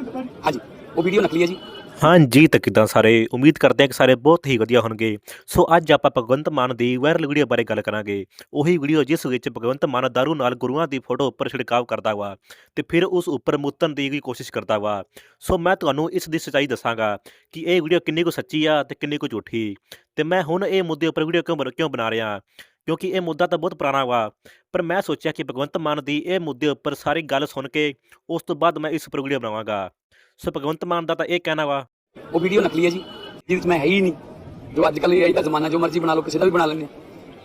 ਹਾਂਜੀ, ਉਹ ਵੀਡੀਓ ਨਕਲੀ ਹੈ ਜੀ। ਹਾਂਜੀ, ਤਾਂ ਕਿੱਦਾਂ ਸਾਰੇ? ਉਮੀਦ ਕਰਦੇ ਹਾਂ ਕਿ ਸਾਰੇ ਬਹੁਤ ਹੀ ਵਧੀਆ ਹੋਣਗੇ। ਸੋ ਅੱਜ ਆਪਾਂ ਭਗਵੰਤ ਮਾਨ ਦੀ ਵਾਇਰਲ ਵੀਡੀਓ ਬਾਰੇ ਗੱਲ ਕਰਾਂਗੇ। ਉਹੀ ਵੀਡੀਓ ਜਿਸ ਵਿੱਚ ਭਗਵੰਤ ਮਾਨ ਦਾਰੂ ਨਾਲ ਗੁਰੂਆਂ ਦੀ ਫੋਟੋ ਉੱਪਰ ਛਿੜਕਾਵ ਕਰਦਾ ਵਾ ਤੇ ਫਿਰ ਉਸ ਉੱਪਰ ਮੁੱਤਣ ਦੀ ਵੀ ਕੋਸ਼ਿਸ਼ ਕਰਦਾ ਵਾ। ਸੋ ਮੈਂ ਤੁਹਾਨੂੰ ਇਸ ਦੀ ਸੱਚਾਈ ਦੱਸਾਂਗਾ ਕਿ ਇਹ ਵੀਡੀਓ ਕਿੰਨੀ ਕੁ ਸੱਚੀ ਆ ਤੇ ਕਿੰਨੀ ਕੁ ਝੂਠੀ। ਤੇ ਮੈਂ ਹੁਣ ਇਹ ਮੁੱਦੇ ਉੱਪਰ ਵੀਡੀਓ ਕਿਉਂ ਬਣ- ਕਿਉਂ ਬਣਾ ਰਿਹਾ? ਕਿਉਂਕਿ ਇਹ ਮੁੱਦਾ ਤਾਂ ਬਹੁਤ ਪੁਰਾਣਾ ਵਾ। ਪਰ ਮੈਂ ਸੋਚਿਆ ਕਿ ਭਗਵੰਤ ਮਾਨ ਦੀ ਇਹ ਮੁੱਦੇ ਉੱਪਰ ਸਾਰੀ ਗੱਲ ਸੁਣ ਕੇ ਉਸ ਤੋਂ ਬਾਅਦ ਮੈਂ ਇਸ ਵੀਡੀਓ ਬਣਾਵਾਂਗਾ। ਸੋ ਭਗਵੰਤ ਮਾਨ ਦਾ ਤਾਂ ਇਹ ਕਹਿਣਾ ਵਾ। ਉਹ ਵੀਡੀਓ ਨਕਲੀ ਹੈ ਜੀ ਜਿਹਦੇ ਵਿੱਚ ਮੈਂ ਹੈ ਹੀ ਨਹੀਂ। ਜੋ ਅੱਜ ਕੱਲ੍ਹ ਇਹ ਦਾ ਜ਼ਮਾਨਾ ਜੋ ਮਰਜ਼ੀ ਬਣਾ ਲਓ ਕਿਸੇ ਦਾ ਵੀ ਬਣਾ ਹਾਂ।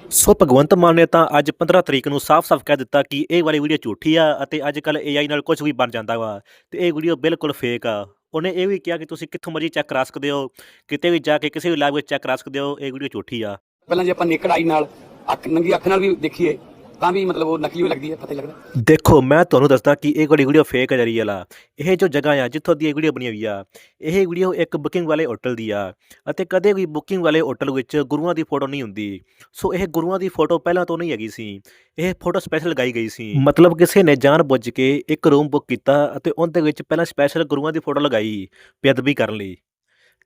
ਸੋ ਭਗਵੰਤ ਮਾਨ ਨੇ ਤਾਂ ਅੱਜ 15 ਤਰੀਕ ਨੂੰ ਸਾਫ਼-ਸਾਫ਼ ਕਹਿ ਦਿੱਤਾ ਕਿ ਇਹ ਵਾਲੀ ਵੀਡੀਓ ਝੂਠੀ ਆ ਅਤੇ ਅੱਜ ਕੱਲ AI ਨਾਲ ਕੁਝ ਵੀ ਬਣ ਜਾਂਦਾ ਵਾ ਤੇ ਇਹ ਵੀਡੀਓ ਬਿਲਕੁਲ ਫੇਕ ਆ। ਉਹਨੇ ਇਹ ਵੀ ਕਿਹਾ ਕਿ ਤੁਸੀਂ ਕਿੱਥੋਂ ਮਰਜ਼ੀ ਚੈੱਕ ਕਰਾ ਸਕਦੇ ਹੋ ਕਿਤੇ ਵੀ ਜਾ ਕੇ ਕਿਸੇ ਵੀ ਲਾਈਵ ਵਿੱਚ ਚੈੱਕ ਕਰਾ ਸਕਦੇ ਹੋ ਇਹ ਵੀਡੀਓ ਝੂਠੀ ਆ। ਪਹਿਲਾਂ ਜੇ ਆਪਾਂ ਨੇਕੜ ਆਈ ਨਾਲ ਅੱਖ ਨੰਗੀ ਅੱਖ ਨਾਲ ਵੀ ਦੇਖੀਏ, ਤਾਂ ਵੀ ਮਤਲਬ ਉਹ ਨਕਲੀ ਹੋਈ ਲੱਗਦੀ ਹੈ, ਪਤਾ ਹੀ ਲੱਗਦਾ। ਦੇਖੋ, ਮੈਂ ਤੁਹਾਨੂੰ ਦੱਸਦਾ ਕਿ ਇਹ ਵਾਲੀ ਵੀਡੀਓ ਫੇਕ ਹੈ ਜਰੀ ਵਾਲਾ, ਇਹ ਜੋ ਜਗ੍ਹਾ ਆ, ਜਿੱਥੋਂ ਦੀ ਇਹ ਵੀਡੀਓ ਬਣੀ ਹੋਈ ਆ, ਇਹ ਵੀਡੀਓ ਇੱਕ ਬੁਕਿੰਗ ਵਾਲੇ ਹੋਟਲ ਦੀ ਆ ਅਤੇ ਕਦੇ ਵੀ ਬੁਕਿੰਗ ਵਾਲੇ ਹੋਟਲ ਵਿੱਚ ਗੁਰੂਆਂ ਦੀ ਫੋਟੋ ਨਹੀਂ ਹੁੰਦੀ। ਸੋ ਇਹ ਗੁਰੂਆਂ ਦੀ ਫੋਟੋ ਪਹਿਲਾਂ ਤੋਂ ਨਹੀਂ ਹੈਗੀ ਸੀ। ਇਹ ਫੋਟੋ ਸਪੈਸ਼ਲ ਲਗਾਈ ਗਈ ਸੀ। ਮਤਲਬ ਕਿਸੇ ਨੇ ਜਾਣ ਬੁੱਝ ਕੇ ਇੱਕ ਰੂਮ ਬੁੱਕ ਕੀਤਾ ਅਤੇ ਉਹਦੇ ਵਿੱਚ ਪਹਿਲਾਂ ਸਪੈਸ਼ਲ ਗੁਰੂਆਂ ਦੀ ਫੋਟੋ ਲਗਾਈ ਬੇਅਦਬੀ ਕਰਨ ਲਈ।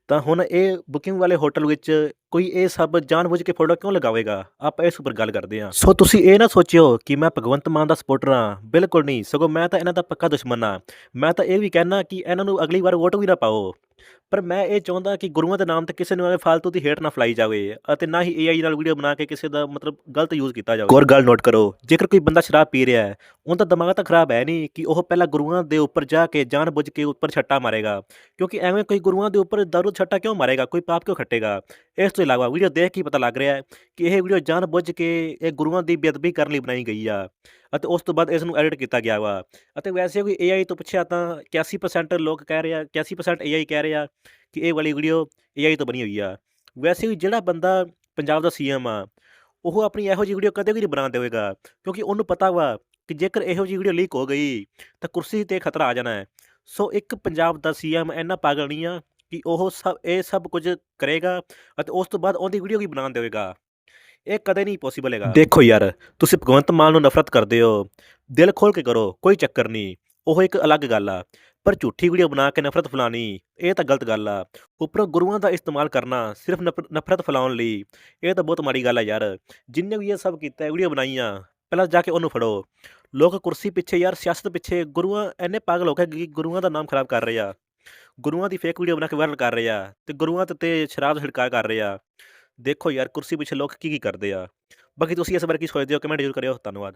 ਤਾਂ ਹੁਣ ਇਹ ਬੁਕਿੰਗ ਵਾਲੇ ਹੋਟਲ ਵਿੱਚ ਕੋਈ ਇਹ ਸਭ ਜਾਣਬੁੱਝ ਕੇ ਫੋਟੋ ਕਿਉਂ ਲਗਾਵੇਗਾ? ਆਪਾਂ ਇਸ ਉੱਪਰ ਗੱਲ ਕਰਦੇ ਹਾਂ। ਸੋ ਤੁਸੀਂ ਇਹ ਨਾ ਸੋਚਿਓ ਕਿ ਮੈਂ ਭਗਵੰਤ ਮਾਨ ਦਾ ਸਪੋਰਟਰ ਹਾਂ। ਬਿਲਕੁਲ ਨਹੀਂ। ਸਗੋਂ ਮੈਂ ਤਾਂ ਇਹਨਾਂ ਦਾ ਪੱਕਾ ਦੁਸ਼ਮਣ ਹਾਂ। ਮੈਂ ਤਾਂ ਇਹ ਵੀ ਕਹਿਣਾ ਕਿ ਇਹਨਾਂ ਨੂੰ ਅਗਲੀ ਵਾਰ ਵੋਟ ਵੀ ਨਾ ਪਾਓ। ਪਰ ਮੈਂ ਇਹ ਚਾਹੁੰਦਾ ਕਿ ਗੁਰੂਆਂ ਦੇ ਨਾਮ ਤੇ ਕਿਸੇ ਨੂੰ ਐਵੇਂ ਫालतू ਦੀ ਹੇਟ ਨਾ ਫਲਾਈ ਜਾਵੇ ਅਤੇ ਨਾ ਹੀ AI ਨਾਲ ਵੀਡੀਓ ਬਣਾ ਕੇ ਕਿਸੇ ਦਾ ਮਤਲਬ ਗਲਤ ਯੂਜ਼ ਕੀਤਾ ਜਾਵੇ। ਹੋਰ ਗੱਲ ਨੋਟ ਕਰੋ, ਜੇਕਰ ਕੋਈ ਬੰਦਾ ਸ਼ਰਾਬ ਪੀ ਰਿਹਾ ਹੈ, ਉਹਦਾ ਦਿਮਾਗ ਤਾਂ ਖਰਾਬ ਹੈ ਨਹੀਂ ਕਿ ਉਹ ਪਹਿਲਾਂ ਗੁਰੂਆਂ ਦੇ ਉੱਪਰ ਜਾ ਕੇ ਜਾਣ-ਬੁੱਝ ਕੇ ਉੱਪਰ ਛੱਟਾ ਮਾਰੇਗਾ, ਕਿਉਂਕਿ ਐਵੇਂ ਕੋਈ ਗੁਰੂਆਂ ਦੇ ਉੱਪਰ ਦਾਰੂ ਛੱਟਾ ਕਿਉਂ ਮਾਰੇਗਾ? ਕੋਈ ਪਾਪ ਕਿਉਂ ਖੱਟੇਗਾ? ਇਸ ਤੋਂ ਇਲਾਵਾ ਵੀਡੀਓ ਦੇਖ ਕੇ ਪਤਾ ਲੱਗ ਰਿਹਾ ਹੈ ਕਿ ਇਹ ਵੀਡੀਓ ਜਾਣ-ਬੁੱਝ ਕੇ ਇਹ ਗੁਰੂਆਂ ਦੀ ਬੇਅਦਬੀ ਕਰਨ ਲਈ ਬਣਾਈ ਗਈ ਆ ਅਤੇ ਉਸ ਤੋਂ ਬਾਅਦ ਇਸ ਨੂੰ ਐਡਿਟ ਕੀਤਾ ਗਿਆ ਵਾ ਅਤੇ ਵੈਸੇ ਵੀ AI ਤੋਂ ਪੁੱਛਿਆ ਤਾਂ 81% ਲੋਕ ਕਹਿ ਰਹੇ ਆ 81% AI ਕਹਿ ਰਹੇ ਆ ਕਿ ਇਹ ਵਾਲੀ ਵੀਡੀਓ AI ਤੋਂ ਬਣੀ ਹੋਈ ਆ। ਵੈਸੇ ਵੀ ਜਿਹੜਾ ਬੰਦਾ ਪੰਜਾਬ ਦਾ ਸੀਐਮ ਆ, ਉਹ ਆਪਣੀ ਇਹੋ ਜਿਹੀ ਵੀਡੀਓ ਕਦੇ ਵੀ ਨਹੀਂ ਬਣਾ ਦੇਵੇਗਾ ਕਿਉਂਕਿ ਉਹਨੂੰ ਪਤਾ ਵਾ ਕਿ ਜੇਕਰ ਇਹੋ ਜਿਹੀ ਵੀਡੀਓ ਲੀਕ ਹੋ ਗਈ ਤਾਂ ਕੁਰਸੀ ਤੇ ਖਤਰਾ ਆ ਜਾਣਾ ਹੈ। ਸੋ ਇੱਕ ਪੰਜਾਬ ਦਾ ਸੀਐਮ ਇੰਨਾ ਪਾਗਲ ਨਹੀਂ ਆ ਕਿ ਉਹ ਸਭ, ਇਹ ਸਭ ਕੁਝ ਕਰੇਗਾ ਅਤੇ ਉਸ ਤੋਂ ਬਾਅਦ ਉਹਦੀ ਵੀਡੀਓ ਵੀ ਬਣਾਉਣ ਦੇਵੇਗਾ। ਇਹ ਕਦੇ ਨਹੀਂ ਪੋਸੀਬਲ ਹੈਗਾ। ਦੇਖੋ ਯਾਰ, ਤੁਸੀਂ ਭਗਵੰਤ ਮਾਨ ਨੂੰ ਨਫ਼ਰਤ ਕਰਦੇ ਹੋ, ਦਿਲ ਖੋਲ ਕੇ ਕਰੋ, ਕੋਈ ਚੱਕਰ ਨਹੀਂ, ਉਹ ਇੱਕ ਅਲੱਗ ਗੱਲ ਆ, ਪਰ ਝੂਠੀ ਵੀਡੀਓ ਬਣਾ ਕੇ ਨਫ਼ਰਤ ਫੈਲਾਉਣੀ, ਇਹ ਤਾਂ ਗਲਤ ਗੱਲ ਆ। ਉੱਪਰੋਂ ਗੁਰੂਆਂ ਦਾ ਇਸਤੇਮਾਲ ਕਰਨਾ, ਸਿਰਫ ਨਫ਼- ਨਫ਼ਰਤ ਫੈਲਾਉਣ ਲਈ, ਇਹ ਤਾਂ ਬਹੁਤ ਮਾੜੀ ਗੱਲ ਆ ਯਾਰ। ਜਿੰਨੇ ਵੀ ਇਹ ਸਭ ਕੀਤਾ ਵੀਡੀਓ ਬਣਾਈਆਂ, ਪਹਿਲਾਂ ਜਾ ਕੇ ਉਹਨੂੰ ਫੜੋ। ਲੋਕ ਕੁਰਸੀ ਪਿੱਛੇ ਯਾਰ, ਸਿਆਸਤ ਪਿੱਛੇ, ਗੁਰੂਆਂ ਐਨੇ ਪਾਗਲ ਹੋ ਗਏ ਕਿ ਗੁਰੂਆਂ ਦਾ ਨਾਮ ਖਰਾਬ ਕਰ ਰਹੇ ਆ। ਗੁਰੂਆਂ ਦੀ ਫੇਕ ਵੀਡੀਓ ਬਣਾ ਕੇ ਵਾਇਰਲ ਕਰ ਰਹੇ ਆ ਤੇ ਗੁਰੂਆਂ ਤੇ ਤੇ ਸ਼ਰਾਬ ਦਾ ਛਿੜਕਾਅ ਕਰ ਰਹੇ ਆ। ਦੇਖੋ ਯਾਰ, ਕੁਰਸੀ ਪਿੱਛੇ ਲੋਕ ਕੀ ਕੀ ਕਰਦੇ ਆ। ਬਾਕੀ ਤੁਸੀਂ ਇਸ ਬਾਰੇ ਕੀ ਸੋਚਦੇ ਹੋ? ਕਮੈਂਟ ਜ਼ਰੂਰ ਕਰਿਓ। ਧੰਨਵਾਦ।